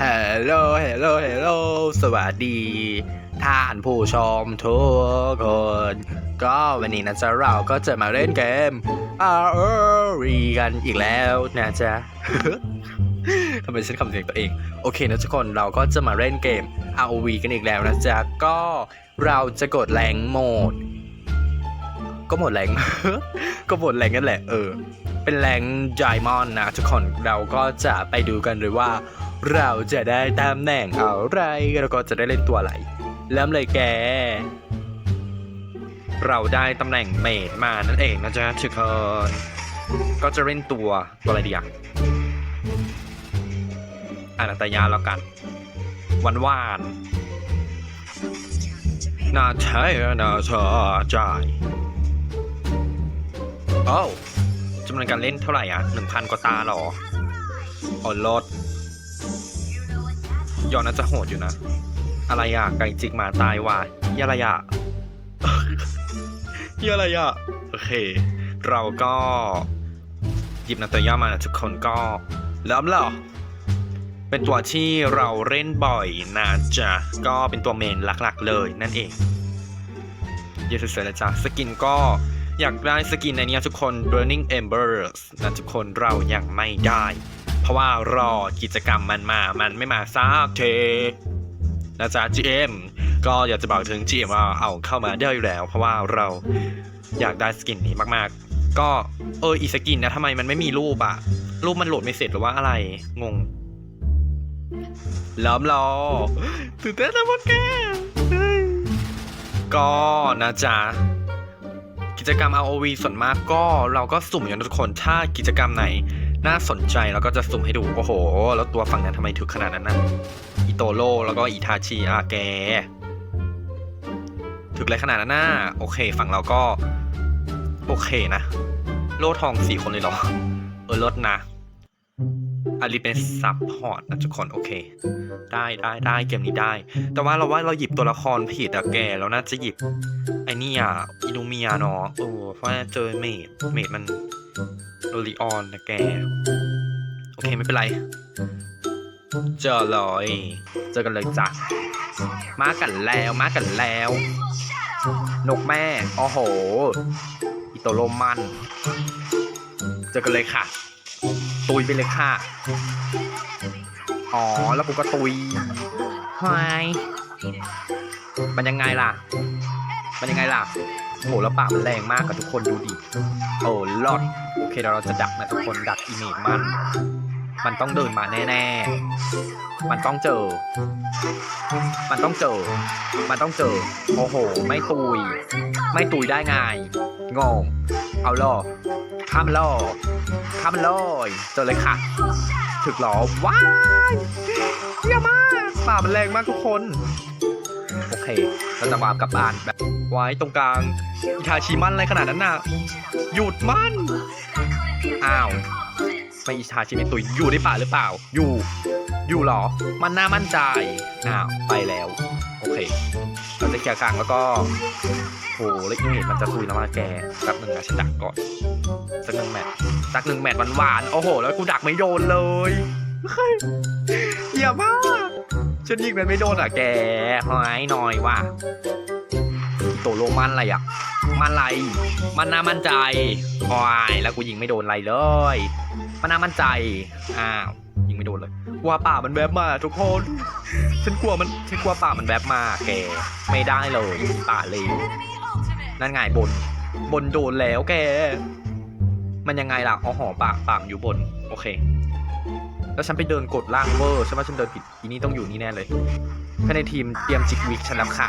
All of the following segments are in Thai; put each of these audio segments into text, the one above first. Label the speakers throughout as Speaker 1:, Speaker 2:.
Speaker 1: ฮัลโหลฮัลโหลฮัลโหลสวัสดีท่านผู้ชมทุกคน ก็วันนี้นะจ๊ะเราก็จะมาเล่นเกม ROV กันอีกแล้วนะจ๊ะทำไมฉันคำเสียงตัวเอง โอเคนะทุกคนเราก็จะมาเล่นเกม ROV กันอีกแล้วนะจ๊ะ ก็เราจะกดแรงโหมด ก็หมดแรงก็หมดแรงนั่นแหละเออ เป็นแรงไดมอนด์นะทุกคนเราก็จะไปดูกันเลยว่า เราจะได้ตำแหน่งอะไรแล้วก็จะได้เล่นตัวอะไรเริ่มเลยแก เราได้ตำแหน่งเมดมานั่นเองนะจ๊ะทุกคนก็จะเล่นตัวตัวอะไรดีอะอานาตยาแล้วกันหวานหวานน่าใช่น่าชอบใจโอ้าจำนวนการเล่นเท่าไหร่อะหนึ่งพันกว่าตาหรออ๋อลด ยอนน่าจะโหดอยู่นะ อะไรอะไก่จิกหมาตายว่ะเหี้ยอะไรอะเหี้ยอะไรอะโอเค เราก็หยิบนาตาย่ามานะทุกคนก็เริ่มแล้วเป็นตัวที่เราเล่นบ่อยนะจ๊ะ ก็เป็นตัวเมนหลักๆเลยนั่นเองเยอะสวยๆเลยจ้ะสกินก็อยากได้สกินในนี้ทุกคน Burning Embers นะทุกคนเรายังไม่ได้ เพราะว่ารอกิจกรรมมันมา มันไม่มาซักเทนะจ๊ะ GM ก็อยากจะบอกถึง GM ว่าเอาเข้ามาได้อยู่แล้ว เพราะว่าเราอยากได้สกินนี้มากๆ ก็เอออีสกินนะทำไมมันไม่มีรูปอะรูปมันโหลดไม่เสร็จหรือว่าอะไร งงล้อมรอตื่นเต้นนะพวกแกก็นะจ๊ะกิจกรรม ROV ส่วนมากก็เราก็สุ่มอย่างทุกคนถ้ากิจกรรมไหน น่าสนใจแล้วก็จะสุ่มให้ดูโอ้โห แล้วตัวฝั่งนั้นทำไมถึกขนาดนั้นนะอิโตโร่แล้วก็อิทาชิอาแกถึกอะไรขนาดนั้นน่ะโอเค ฝั่งเราก็ โอเคนะ โล่ทองสี่คนเลยเหรอ เออลดนะ อาลีเป็นซับพอร์ตนะทุกคนโอเค ได้ได้ได้เกมนี้ได้ แต่ว่าเราว่าเราหยิบตัวละครผิดอะแกเราน่าจะหยิบไอ้นี่อะอินูเมียเนาะเออเพราะเจอเมดเมดมันโรลิออนนะแก โอเคไม่เป็นไร เจอเลย เจอกันเลยจ้ะมากันแล้วมากันแล้ว นกแม่โอ้โหอิโตโรมัน เจอกันเลยค่ะ ตุยไปเลยค่ะ อ๋อ แล้วกูก็ตุยไฮมันยังไงล่ะ มันยังไงล่ะโหแล้วปากมันแรงมากกับทุกคนดูดิ โอ้ลอด โอเคเดี๋ยวเราจะดักนะทุกคนดักอีเมจมัน มันต้องเดินมาแน่ๆ มันต้องเจอ มันต้องเจอ มันต้องเจอ โอ้โห ไม่ตุย ไม่ตุยได้ไงงง เอาล่อข้ามล่อข้ามล่อยเจอเลยค่ะ ถึกหรอว้ายเยี่ยมมากป่ามันแรงมากทุกคน โอเคเราจะวาร์ปกลับบ้านแบบไว้ตรงกลางอิทาชิมันอะไรขนาดนั้นน่ะ หยุดมัน อ้าว ไม่อิทาชิไม่ตุยอยู่ในป่าหรือเปล่า อยู่ อยู่หรอ มันน่ามั่นใจอ้าวไปแล้ว โอเค เราจะเคลียร์กลางแล้วก็โหแล้วอีเมจมันจะตุยแล้วมาแกแป๊บหนึ่งนะฉันดักก่อนสักหนึ่งแมตช์สักหนึ่งแมตช์หวานๆโอ้โห แล้วกูดักไม่โดนเลยเฮ้ยเหี้ยมากฉันยิงมันไม่โดนอะแกหายหน่อยว่ะอีโตโลมันอะไรอะ มันอะไร มันน่ามั่นใจหายแล้วกูยิงไม่โดนอะไรเลย มันน่ามั่นใจ อ้าว ยิงไม่โดนเลย กลัวป่ามันแวบมาทุกคน ฉันกลัวมัน ฉันกลัวป่ามันแวบมา แก ไม่ได้เลย ป่าเลวนั่นไงบน บนโดนแล้วแก มันยังไงล่ะอ๋อหอปากปากอยู่บน โอเค แล้วฉันไปเดินกดล่างเวอร์ ฉันว่าฉันเดินผิด อีนี่ต้องอยู่นี่แน่เลยภายในทีมเตรียมจิกวิกฉันแล้วค่ะ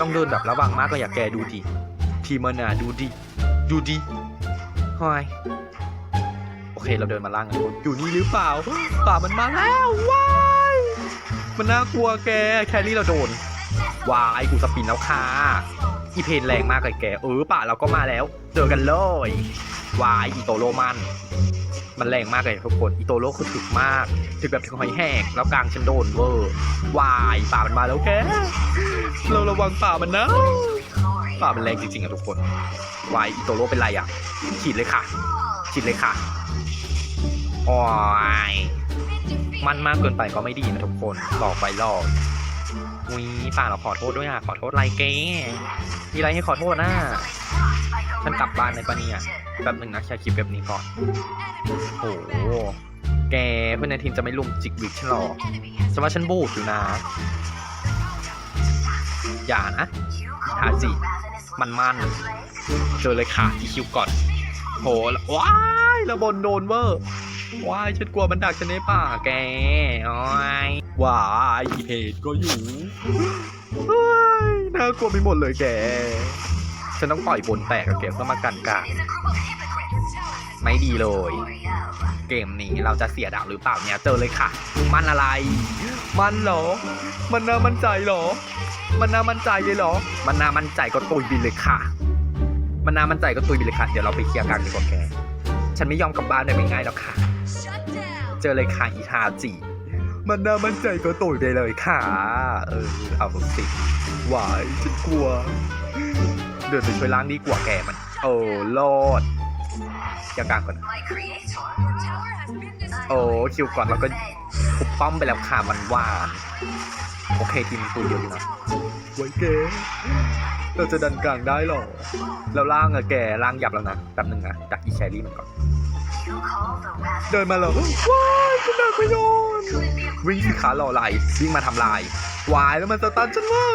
Speaker 1: ต้องเดินแบบระวังมากเลยอยากแกดูดิทีมมันอะดูดิดูดิฮอย เคเราเดินมาล่างกันทุกคนอยู่นี่หรือเปล่าป่ามันมาแล้วว้ายมันน่ากลัวแกแครี่เราโดนวายกูสปินแล้วค่ะอีเพนแรงมากเลยแกเออป่าเราก็มาแล้ว เจอกันเลยวายอีโตโรมัน มันแรงมากเลยทุกคนอีโตโรคือถึกมาก ถึกแบบถึงหอยแห้งแล้วกลางฉันโดนเวอร์วายป่ามันมาแล้วแกเราระวังป่ามันนะป่ามันแรงจริงๆอะทุกคนวายอีโตโรเป็นไรอะฉีดเลยค่ะฉีดเลยค่ะโอ้ยมันมากเกินไปก็ไม่ดีนะทุกคนหลอกไปหลอกวีป่าเราขอโทษด้วยอะขอโทษไรเก้มีอะไรให้ขอโทษนะฉันกลับบ้านในปะเนี่ยแป๊บหนึ่งนะแค่คลิปแบบนี้ก่อนโอ้โหแกเพื่อนในทีมจะไม่ลุมจิกวิกฉันหรอกฉันว่าฉันบูดอยู่นะ อย่านะทาจิมันมันเจอเลยค่ะอีคิวก่อนโหว้ายระบนโดนเวอร์ ว้ายฉันกลัวมันดักฉันในป่าแกว้ายว้ายเหตุก็อยู่ว้ยน่ากลัวไปหมดเลยแก ฉันต้องปล่อยบนแตกกับแกเพื่อมากันกลางไม่ดีเลย เกมนี้เราจะเสียดาวหรือเปล่าเนี่ยเจอเลยค่ะ มันอะไร มันเหรอ มันน่ามั่นใจเหรอ มันน่ามั่นใจเลยเหรอ มันน่ามั่นใจก็ตุยบินเลยค่ะ มันน่ามั่นใจก็ตุยบินเลยค่ะ เดี๋ยวเราไปเคลียร์กันดีกว่าแก ฉันไม่ยอมกลับบ้านได้ง่ายๆหรอกค่ะ เจอเลยค่ะอีทาจิ มันน่ามั่นใจก็ตุยไปเลยค่ะ เออ เอาสิวายฉันกลัว เดินไปช่วยล้างดีกว่าแกมัน โอ้โลดเคลียร์กลางก่อนนะโอ้คิวก่อนแล้วก็คุบป้อมไปแล้วค่ะมันหวานๆโอเคทีมตัวเดียวอยู่นะไว้แกเราจะดันกลางได้หรอแล้วล่างอะแกล่างหยับแล้วนะแป๊บหนึ่งนะดักอีแครี่มันก่อน เดินมาแล้วว้ายฉันดักไม่โดนวิ่งสิขาหล่อไหลวิ่งมาทำลายวายแล้วมันสตันฉันว่า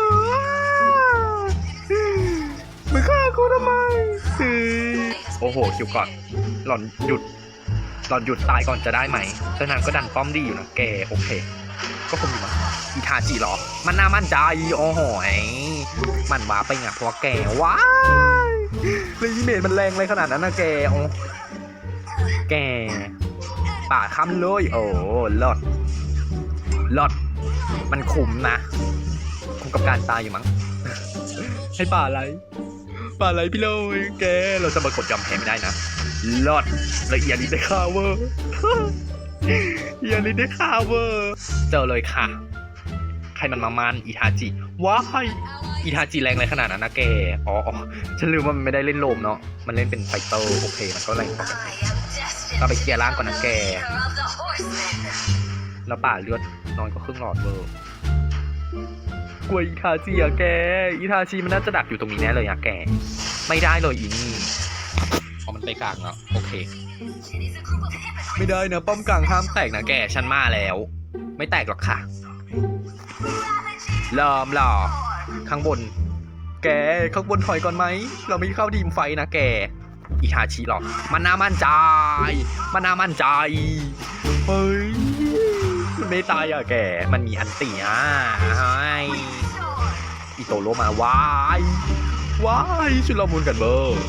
Speaker 1: มึงฆ่ากูทำไมเฮ้ยโอ้โหคิวก่อน หล่อนหยุด หล่อนหยุดตายก่อนจะได้ไหมแต่นางก็ดันป้อมดีอยู่นะแกโอเค ก็คงอยู่มั้งอีทาจิเหรอ มันน่ามั่นใจโอ้โหมันว้าไปไงเพราะแกว้ายเลยอีเมจมันแรงเลยขนาดนั้นนะแกโอ้ แกป่าค้ำเลย โอ้ลอดลอด มันคุ้มนะ คุ้มกับการตายอยู่มั้ง ให้ป่าอะไร ป่าอะไรพี่เลยแก เราจะมากดยอมแพ้ไม่ได้นะลอดละเอียดลิได้ค่าเวอร์เอียดลิได้ค่าเวอร์ เจอเลยค่ะ ใครมันมามันอีทาจิ ว้ายอีทาจิแรงเลยขนาดนั้นนะแกอ๋ออ๋อ ฉันลืมว่ามันไม่ได้เล่นโลมเนาะ มันเล่นเป็นไฟเตอร์ โอเค มันก็แรงปกติ เราไปเคลียร์ร่างก่อนนะแก แล้วป่าเลือดนอยกว่าครึ่งหลอดเวอร์กลัวอีทาจิอะแก อีทาจิมันน่าจะดักอยู่ตรงนี้แน่เลยอะแก ไม่ได้เลยอีนี่พอมันไปกลางแล้วโอเค ไม่ได้นะป้อมกลางห้ามแตกนะแกฉันมาแล้ว ไม่แตกหรอกค่ะเริ่มหรอข้างบน แกข้างบนถอยก่อนไหม เราไม่เข้าทีมไฟนะแก อิทาชิหรอก มันน่ามั่นใจ มันน่ามั่นใจ เฮ้ย มันไม่ตายอะแก มันมีอันเตีอะเฮ้ยอิโตโรมาวายวายชุลมุนกันเบอร์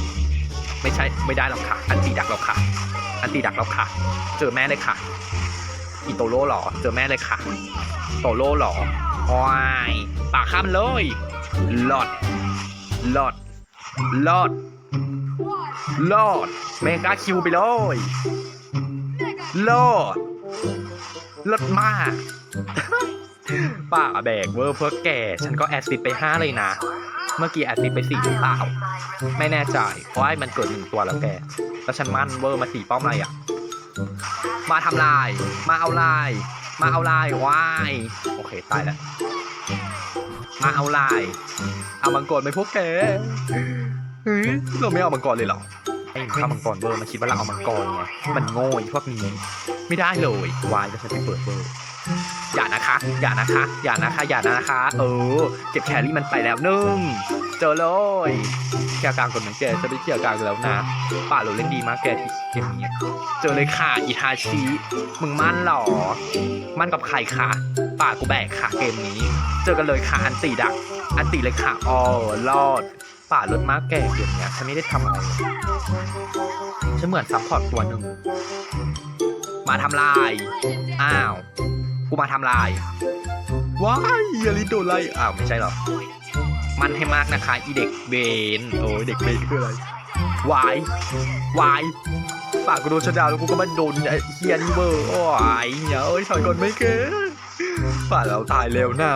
Speaker 1: ไม่ใช่ไม่ได้หรอกค่ะ อันตีดักเราค่ะ อันตีดักเราค่ะ เจอแม่เลยค่ะ อิโตโร่หรอ เจอแม่เลยค่ะ โตโร่หรอว้ายปากข้ามเลยหลอดหลอดหลอด ลอดเมกาคิวไปเลยลอดลดมากป่าแบกเวอร์เพื่อแก่ ฉันก็แอดซิดไป5เลยนะ เมื่อกี้แอดซิดไป4หรือเปล่า ไม่แน่ใจ เพราะว่ามันเกิดหนึ่งตัวแล้วแก แล้วฉันมั่นเวอร์มาสี่ป้อมอะไรอะ มาทำลาย มาเอาลาย มาเอาลายวาย โอเค ตายแล้ว มาเอาลาย เอามังกรไปพวกแก เฮ้ยเราไม่เอามังกรเลยเหรอไอ้ข้ามังกรเบอร์มันคิดว่าเราเอามังกรไงมันโง่ไอ้พวกนี้ไม่ได้เลยวายจะฉันไปเปิดเบอร์อย่านะคะ อย่านะคะ อย่านะคะ อย่านะคะ เออ เก็บแครี่มันไปแล้วหนึ่งเจอเลยเคลียร์กลางก่อนเหมือนแกจะได้เคลียร์กลางแล้วนะ ป่าเราเล่นดีมากแกที่เกมนี้เจอเลยค่ะอิทาชิ มึงมั่นเหรอ มั่นกับใครค่ะป่ากูแบกค่ะเกมนี้ เจอกันเลยค่ะอันตีดัก อันตีเลยค่ะอ๋อรอด ป่าลดมาแก่เกมเนี้ยฉันไม่ได้ทำอะไรฉันเหมือนซัพพอร์ตตัวหนึ่งมาทำลาย อ้าว กูมาทำลาย ว้ายอย่าลิโดนไล่อ้าว ไม่ใช่หรอมันให้มากนะคะ อีเด็กเวนโอ้ยเด็กเวนคืออะไร วาย วาย ปากกูโดนชะดาแล้วกูก็มาโดนไอ้เฮียนี่เวอร์โอ้ยเหี้ยเอ้ยถอยก่อนไม่เก๋ป่าเราตายเร็วนะ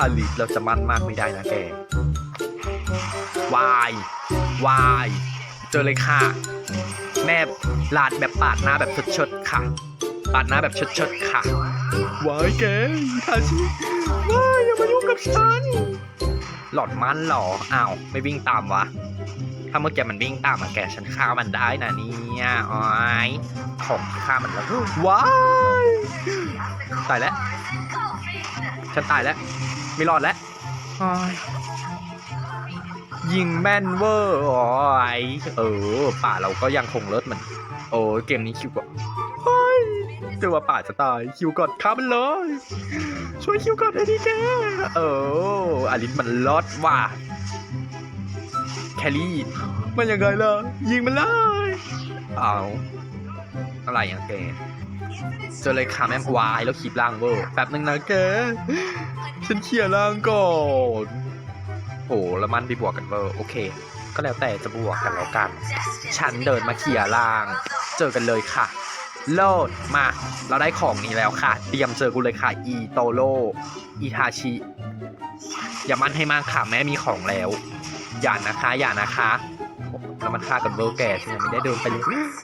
Speaker 1: อลิสเราจะมั่นมากไม่ได้นะแก วายวายเจอเลยค่ะ แม่ลาดแบบปาดหน้าแบบเชิดๆค่ะ ปาดหน้าแบบเชิดๆค่ะวายแกทาชิว้ายอย่ามายุ่งกับฉัน หลอดมันเหรออ้าวไม่วิ่งตามวะถ้าเมื่อกี้มันวิ่งตามมาแกฉันฆ่ามันได้นะเนี่ยอ้อยของฆ่ามันแล้วว้ายตายแล้ว ฉันตายแล้ว ไม่รอดแล้วอ้าย ยิงแม่นเวอร์อ๋อยเออ ป่าเราก็ยังคงเลิศเหมือนโอ้เกมนี้คิวก็เฮ้ยเจอว่าป่าจะตายคิวก่อนฆ่ามันเลย ช่วยคิวก่อนได้ดิแกเอออลิสมันลอดว่ะแคลรี่ มันยังไงล่ะ ยิงมันเลยเอาอะไรอย่างแกจอเลยค่ะแม่วายแล้วขีบล่างเวอร์แป๊บนึงนะแก ฉันเคลียร์ล่างก่อน โอ้แล้วมันไปบวกกันเวอร์โอเค ก็แล้วแต่จะบวกกันแล้วกัน ฉันเดินมาเคลียร์ล่าง เจอกันเลยค่ะ โลดมา เราได้ของนี้แล้วค่ะ เตรียมเจอกูเลยค่ะ อีโตโรอีทาชิ อย่ามั่นให้มากค่ะแม่มีของแล้ว อย่านะคะอย่านะคะแล้วมันฆ่ากันเวอร์แกฉันไม่ได้เดินไปเลย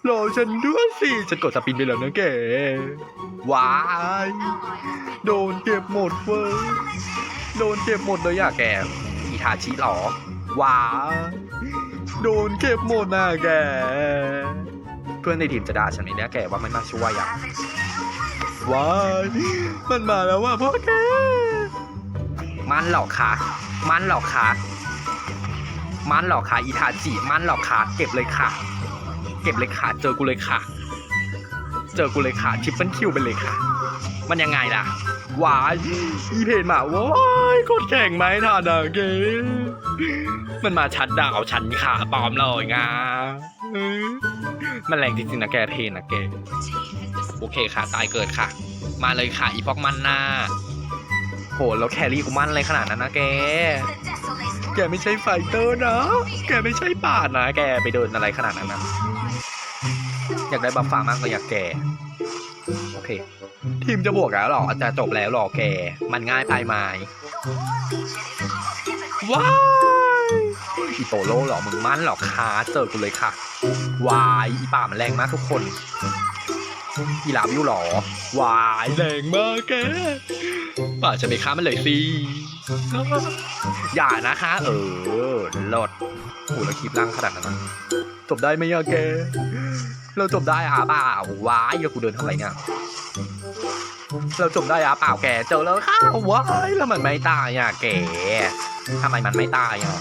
Speaker 1: รอฉันด้วยสิ ฉันกดสปินไปแล้วนะแกว้าย โดนเก็บหมดเว้ย โดนเก็บหมดเลยอะแก อีทาชิหรอ ว้า โดนเก็บหมดนะแก เพื่อนในทีมจะด่าฉันไหมเนี่ยแกว่าไม่มาช่วยอะ ว้าย มันมาแล้วว่ะพ่อแก มันหรอกคะมันหรอกคะมันหรอกคะอีทาจิมันหรอกคะเก็บเลยค่ะ เก็บเลยค่ะ เจอกูเลยค่ะ เจอกูเลยค่ะ ทิปเปิลคิวไปเลยค่ะ มันยังไงล่ะ ว้ายอีเพนมาว้ายโคตรแข่งไหมท่านาเกมันมาชัดดาวฉันค่ะปลอมเลยงามันแรงจริงๆนะแกเพนนะแกโอเคค่ะ ตายเกิดค่ะ มาเลยค่ะ อีพอกมันหน้าโหแล้วแครี่กูมั่นอะไรขนาดนั้นนะแก แกไม่ใช่ไฟเตอร์นะ แกไม่ใช่ป่านะ แกไปเดินอะไรขนาดนั้นนะ อยากได้บัฟฟ้ามากเลยอยากแก โอเค ทีมจะบวกแล้วหรอจะจบแล้วหรอแก มันง่ายไปไหมว้ายอีโตโร่หรอมึงมั่นหรอคะเจอกูเลยค่ะวายอีป่ามันแรงมากทุกคนอีลาวิวหรอวายแรงมากแกป่าจะไปฆ่ามันเลยสิอย่านะคะ เออลดโอ้แล้วคลิปล่างขนาดนั้นจบได้ไหมอะแก เราจบได้อะเปล่าวายแล้วกูเดินทำไมเนี่ย เราจบได้อะเปล่าแกเจอแล้วค่ะว้ายแล้วมันไม่ตายอะแกทำไมมันไม่ตายอะ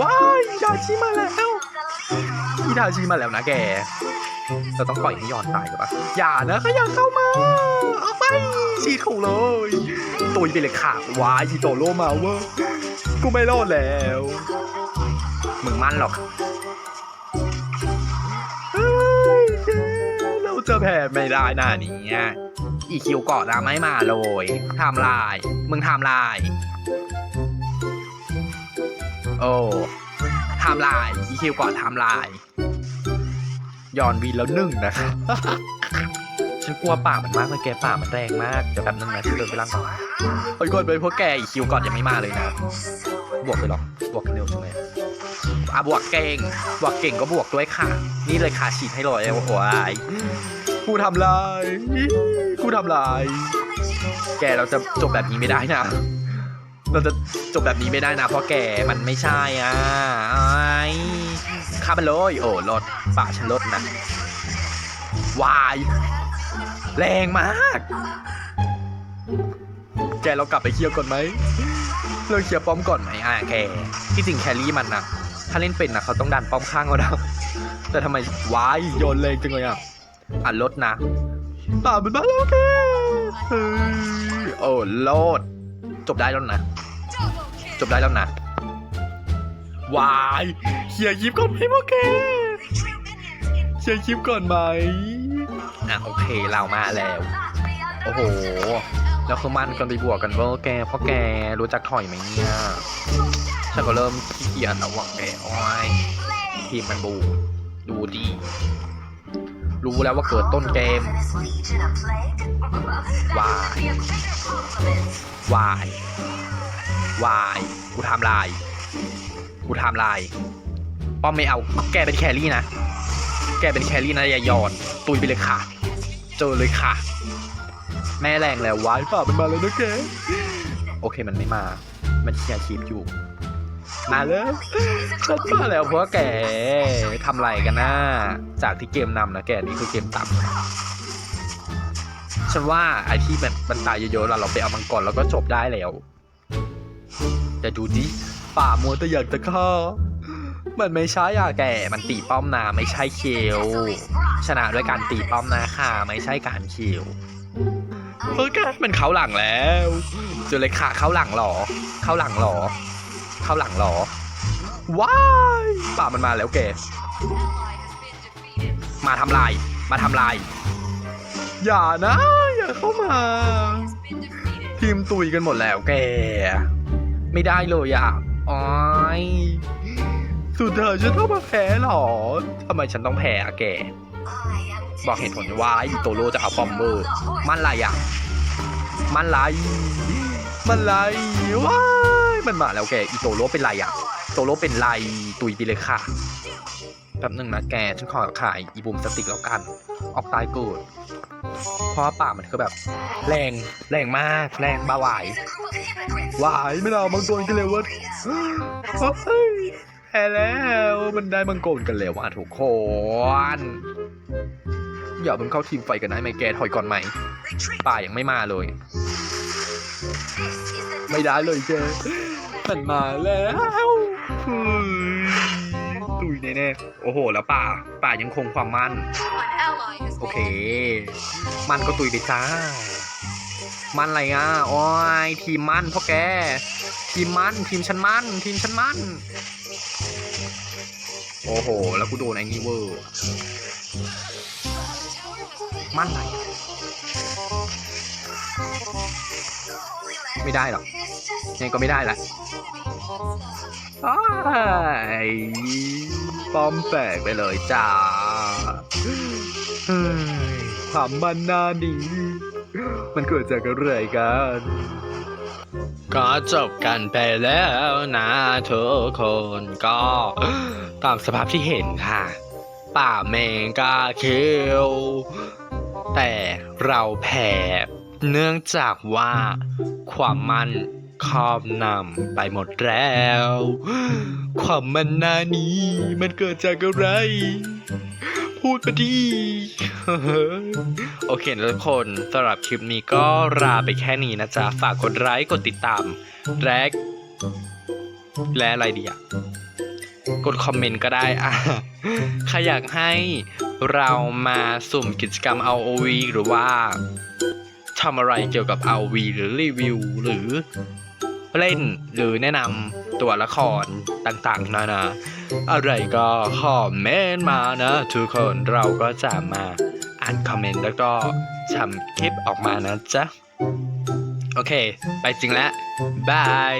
Speaker 1: ว้ายอีดาชิมาแล้วอีดาชิมาแล้วนะแกเราต้องปล่อยให้ย้อนตายกับปะอย่านะขยันเข้ามาเอาไปฉีดของเลยตุยไปเลยค่ะว้ายอีโตโรมาเวอร์กูไม่รอดแล้วมึงมั่นหรอก จะแพ้ไม่ได้นะเนี่ยอีคิวเกาะนะไม่มาเลยทำลาย มึงทำลาย โอ้ทำลายอีคิวเกาะทำลายย้อนวีแล้วนึ่งนะคะฉันกลัวป่ามันมากเลยแกป่ามันแรงมากเดี๋ยวแป๊บนึงนะฉันเดินไปล่างก่อนเฮ้ยก่อนไปพวกแกอีคิวก่อนยังไม่มาเลยนะบวกเลยหรอบวกเร็วใช่ไหมอะบวกเก่งบวกเก่งก็บวกด้วยค่ะ นี่เลยค่ะฉีดให้เลยโอ้โหยกูทำลายกูทำลาย แกเราจะจบแบบนี้ไม่ได้นะ เราจะจบแบบนี้ไม่ได้นะ เพราะแกมันไม่ใช่อะไอ้ข้ามันเลยโอ้ลดป่าฉันลดนะวายแรงมาก แกเรากลับไปเคลียร์ก่อนไหมเราเคลียร์ป้อมก่อนไหมอะแกที่จริงแครี่มันนะถ้าเล่นเป็นนะเขาต้องดันป้อมข้างเขานะแต่ทำไมวายโยนแรงจังเลยอะ อะลดนะป่ามันมาแล้วแกเฮ้ยโอ้โลด จบได้แล้วนะ จบได้แล้วนะวายเคลียร์คลิปก่อนไหมพวกแกเคลียร์คลิปก่อนไหมอะโอเคเรามาแล้ว โอ้โห แล้วคือมันกันไปบวกกันเวอร์แกเพราะแกรู้จักถอยไหมเนี่ยฉันก็เริ่มขี้เกียจแล้วว่ะแกโอ้ยทีมมันบู ดูดี รู้แล้วว่าเกิดต้นเกมวายวายวายกูทำลายกูทำลายป้อมไม่เอาแกเป็นแครี่นะ แกเป็นแครี่นะอย่าหยอนตุยไปเลยค่ะ เจอเลยค่ะ แม่แรงแล้ววายป่ามันมาแล้วนะแกโอเคมันไม่มา มันเคลียร์คลิปอยู่ มาเลยฉันมาแล้วเพราะแกทำไรกันนะจากที่เกมนำนะแกนี่คือเกมต่ำฉันว่าไอที่มันมันตายเยอะๆเราเราไปเอามังกรแล้วก็จบได้แล้วแต่ดูดิป่ามัวแต่อยากจะฆ่ามันไม่ใช่อะแก มันตีป้อมนาไม่ใช่เคียวชนะด้วยการตีป้อมนาค่ะ ไม่ใช่การเคียวเออแกมันเข้าหลังแล้วจอเลยค่ะเข้าหลังหรอ เข้าหลังหรอ เข้าหลังหรอ ว้ายป่ามันมาแล้วแก มาทำลาย มาทำลาย อย่านะ อย่าเข้ามา ทีมตุยกันหมดแล้วแก ไม่ได้เลยอะอ้อยสุดเธอฉันต้องมาแพ้หรอทำไมฉันต้องแพ้อะแก บอกเหตุผลว่าอีโตโรจะเอาปอมเบอร์ มันไรอะ มันไร มันไรว้า มันมาแล้วแกอีโตโรเป็นไรอะโตโรเป็นไรตุยไปเลยค่ะแป๊บหนึ่งนะแกฉันขอขายอีบูมสติกแล้วกัน ออกตายเกิดเพราะว่าป่ามันคือแบบ แรงแรงมากแรงบ้าหวายหวายไม่เอามังกรกันเลยวะเฮ้ยแพ้แล้วมันได้มังกรกันแล้วอะทุกคนอย่าเพิ่งเข้าทีมไฟกันนะไหมแกถอยก่อนไหมป่ายังไม่มาเลย ไม่ได้เลยแก มันมาแล้วเฮ้ยตุยแน่ๆ โอ้โห แล้วป่า ป่ายังคงความมั่น โอเค มันก็ตุยไปจ้า มันอะไรอะ โอ้ย ทีมมันพ่อแก ทีมมัน ทีมฉันมัน ทีมฉันมัน โอ้โห แล้วกูโดนไอ้นี่เวอร์ มันอะไรอะไม่ได้หรอกยังไงก็ไม่ได้ละ ไอ้ป้อมแตกไปเลยจ้าความมันนานี้มันเกิดจากอะไรกัน ก็จบกันไปแล้วนะทุกคนก็ตามสภาพที่เห็นค่ะ ป่าเมงกาคิวแต่เราแพ้เนื่องจากว่าความมัน ครอบนำไปหมดแล้ว ความมันนานี้มันเกิดจากอะไร พูดมาดีโอเคทุกคนสำหรับคลิปนี้ก็ลาไปแค่นี้นะจ๊ะ ฝากกดไลค์กดติดตาม แรก และอะไรดีอะกดคอมเมนต์ก็ได้อะใครอยากให้เรามาสุ่มกิจกรรม ROV หรือว่าทำอะไรเกี่ยวกับ ROV หรือรีวิวหรือ เล่นหรือแนะนำตัวละครต่างๆนานาอะไรก็คอมเมนต์มานะทุกคนเราก็จะมาอ่านคอมเมนต์แล้วก็ทำคลิปออกมานะจ๊ะ โอเค ไปจริงแล้วบาย